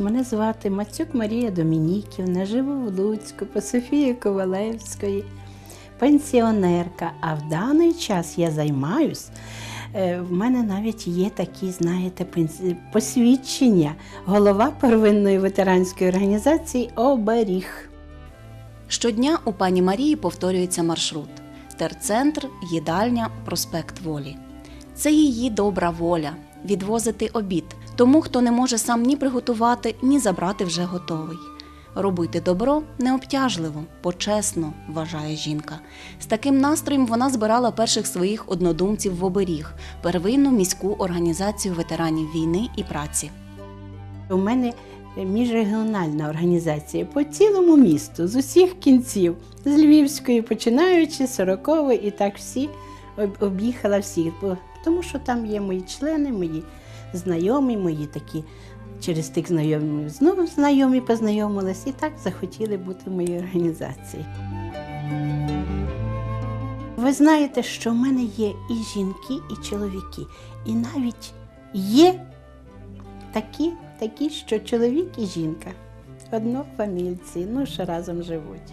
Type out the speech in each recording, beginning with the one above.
Мене звати Мацюк Марія Домініківна, живу в Луцьку, по Софії Ковалевської, пенсіонерка. А в даний час я займаюсь. е, В мене навіть є такі, знаєте, посвідчення голова первинної ветеранської організації Оберіг. Щодня у пані Марії повторюється маршрут: терцентр, їдальня, проспект Волі. Це її добра воля відвозити обід тому, хто не може сам ні приготувати, ні забрати вже готовий. Робити добро необтяжливо, почесно, вважає жінка. З таким настроєм вона збирала перших своїх однодумців в оберіг, первинну міську організацію ветеранів війни і праці. У мене міжрегіональна організація по цілому місту, з усіх кінців, з Львівської, починаючи з Сорокової, і так всі об'їхала всіх. Тому що там є мої члени, мої знайомі, мої такі. Через тих знайомих знову знайомі познайомились і так захотіли бути в моїй організації. Ви знаєте, що в мене є і жінки, і чоловіки, і навіть є такі, такі, що чоловік і жінка однофамільці, ну що разом живуть.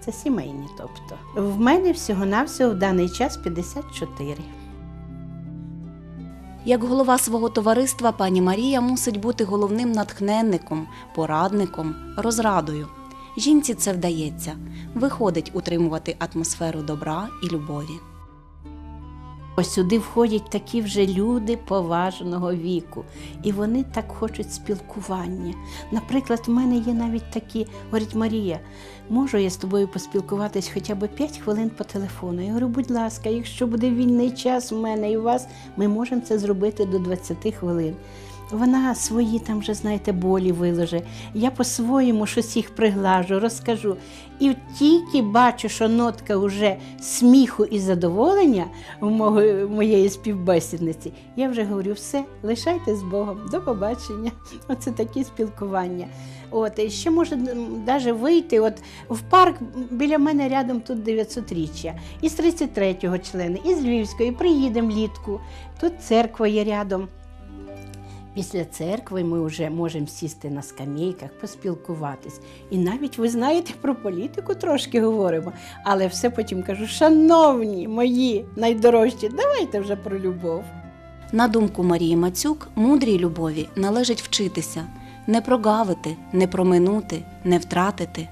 Це сімейні, тобто. В мене всього-навсього в даний час 54. Як голова свого товариства, пані Марія мусить бути головним натхненником, порадником, розрадою. Жінці це вдається, виходить утримувати атмосферу добра і любові. Ось сюди входять такі вже люди поважного віку, і вони так хочуть спілкування. Наприклад, в мене є навіть такі, говорить Марія, можу я з тобою поспілкуватись хоча б 5 хвилин по телефону. Я говорю, будь ласка, якщо буде вільний час в мене і у вас, ми можемо це зробити до 20 хвилин. Вона свої там вже, знаєте, болі виложе. Я по-своєму щось їх приглажу, розкажу. І тільки бачу, що нотка вже сміху і задоволення мого, моєї співбесідниці, я вже говорю, все, лишайте з Богом, до побачення. Оце такі спілкування. От, і ще може навіть вийти от, в парк біля мене рядом тут 900-річчя. Із 33-го члени, із Львівської, приїдемо влітку. Тут церква є рядом. Після церкви ми вже можемо сісти на скамейках, поспілкуватись. І навіть ви знаєте, про політику трошки говоримо, але все потім кажу: шановні мої найдорожчі, давайте вже про любов. На думку Марії Мацюк, мудрій любові належить вчитися, не прогавити, не проминути, не втратити.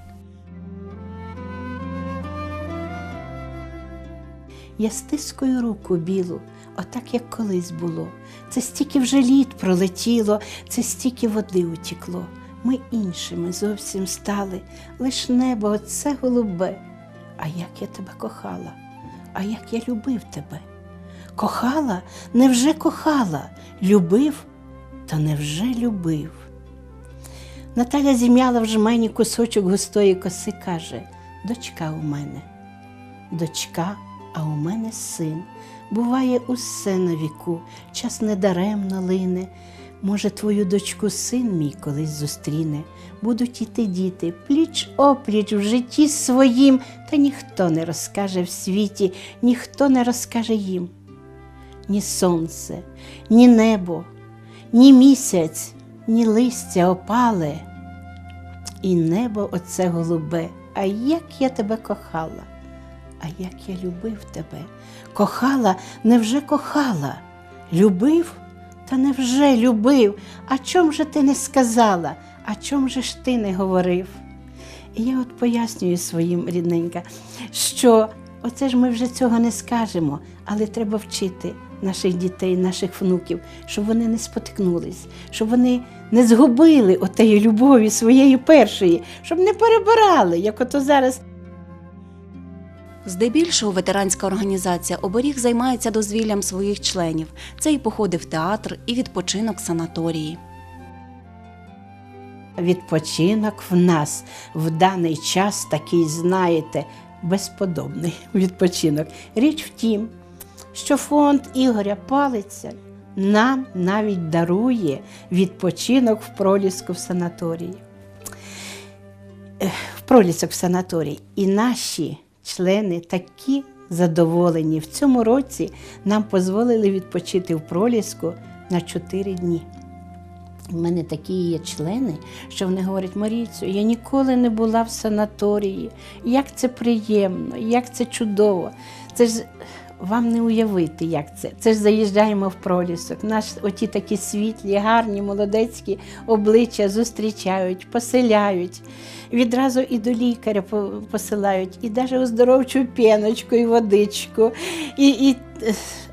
Я стискую руку білу, отак як колись було. Це стільки вже літ пролетіло, це стільки води утекло. Ми іншими зовсім стали, лиш небо оце голубе. А як я тебе кохала, а як я любив тебе. Кохала, невже кохала, любив, та невже любив. Наталя зім'яла в жмені кусочок густої коси, каже: дочка у мене, дочка, а у мене син. Буває усе на віку, час недаремно лине. Може, твою дочку син мій колись зустріне, будуть іти діти, пліч опліч в житті своїм, та ніхто не розкаже в світі, ніхто не розкаже їм. Ні сонце, ні небо, ні місяць, ні листя опале, і небо оце голубе. А як я тебе кохала, а як я любив тебе. Кохала, невже кохала? Любив? Та невже любив? А чом же ти не сказала? А чом же ж ти не говорив? І я от пояснюю своїм рідненька, що оце ж ми вже цього не скажемо, але треба вчити наших дітей, наших внуків, щоб вони не споткнулись, щоб вони не згубили отеї любові своєї першої, щоб не перебирали, як ото зараз Здебільшого ветеранська організація оберіг займається дозвіллям своїх членів. Це і походи в театр, і відпочинок санаторії. Відпочинок в нас в даний час такий, знаєте, безподобний відпочинок. Річ в тім, що фонд Ігоря Палиця нам навіть дарує відпочинок в проліску в санаторії. В пролісок в санаторії. І наші члени такі задоволені. В цьому році нам дозволили відпочити в проліску на 4 дні. У мене такі є члени, що вони говорять, Марійцю, я ніколи не була в санаторії. Як це приємно, як це чудово. Це ж вам не уявити, як це. Це ж заїжджаємо в пролісок. Наш оті такі світлі, гарні, молодецькі обличчя зустрічають, поселяють. Відразу і до лікаря посилають, і навіть оздоровчу піночку, і водичку, і, і,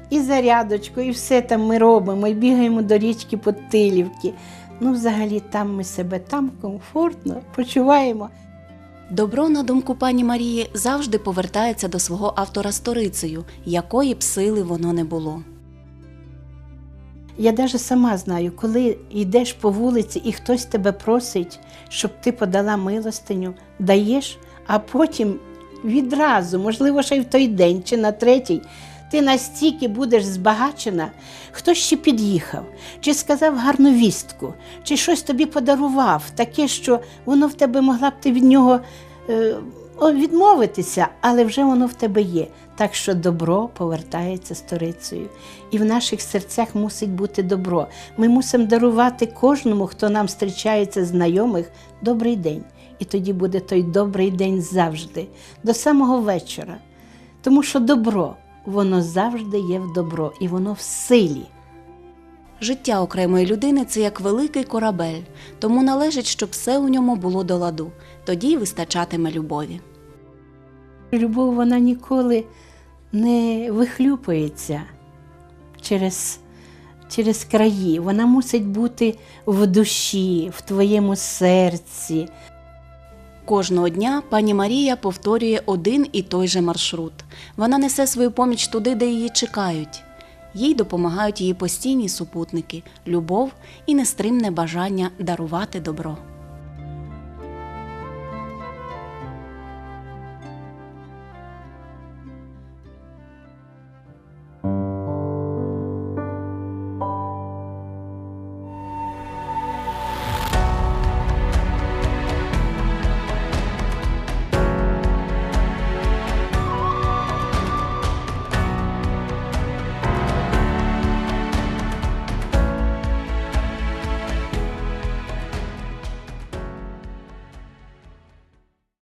і зарядочку, і все там ми робимо, і бігаємо до річки Подтилівки. Ну, взагалі, там ми себе там комфортно почуваємо. Добро, на думку пані Марії, завжди повертається до свого автора сторицею, якої б сили воно не було. Я навіть сама знаю, коли йдеш по вулиці і хтось тебе просить, щоб ти подала милостиню, даєш, а потім відразу, можливо, ще й в той день чи на третій, ти настільки будеш збагачена, хтось ще під'їхав, чи сказав гарну вістку, чи щось тобі подарував, таке, що воно в тебе могла б ти від нього е, відмовитися, але вже воно в тебе є. Так що добро повертається сторицею. І в наших серцях мусить бути добро. Ми мусимо дарувати кожному, хто нам зустрічається знайомих, добрий день. І тоді буде той добрий день завжди, до самого вечора. Тому що добро, воно завжди є в добро, і воно в силі. Життя окремої людини це як великий корабель, тому належить, щоб все у ньому було до ладу, тоді й вистачатиме любові. Любов вона ніколи не вихлюпується через, через краї. Вона мусить бути в душі, в твоєму серці. Кожного дня пані Марія повторює один і той же маршрут. Вона несе свою поміч туди, де її чекають. Їй допомагають її постійні супутники, любов і нестримне бажання дарувати добро.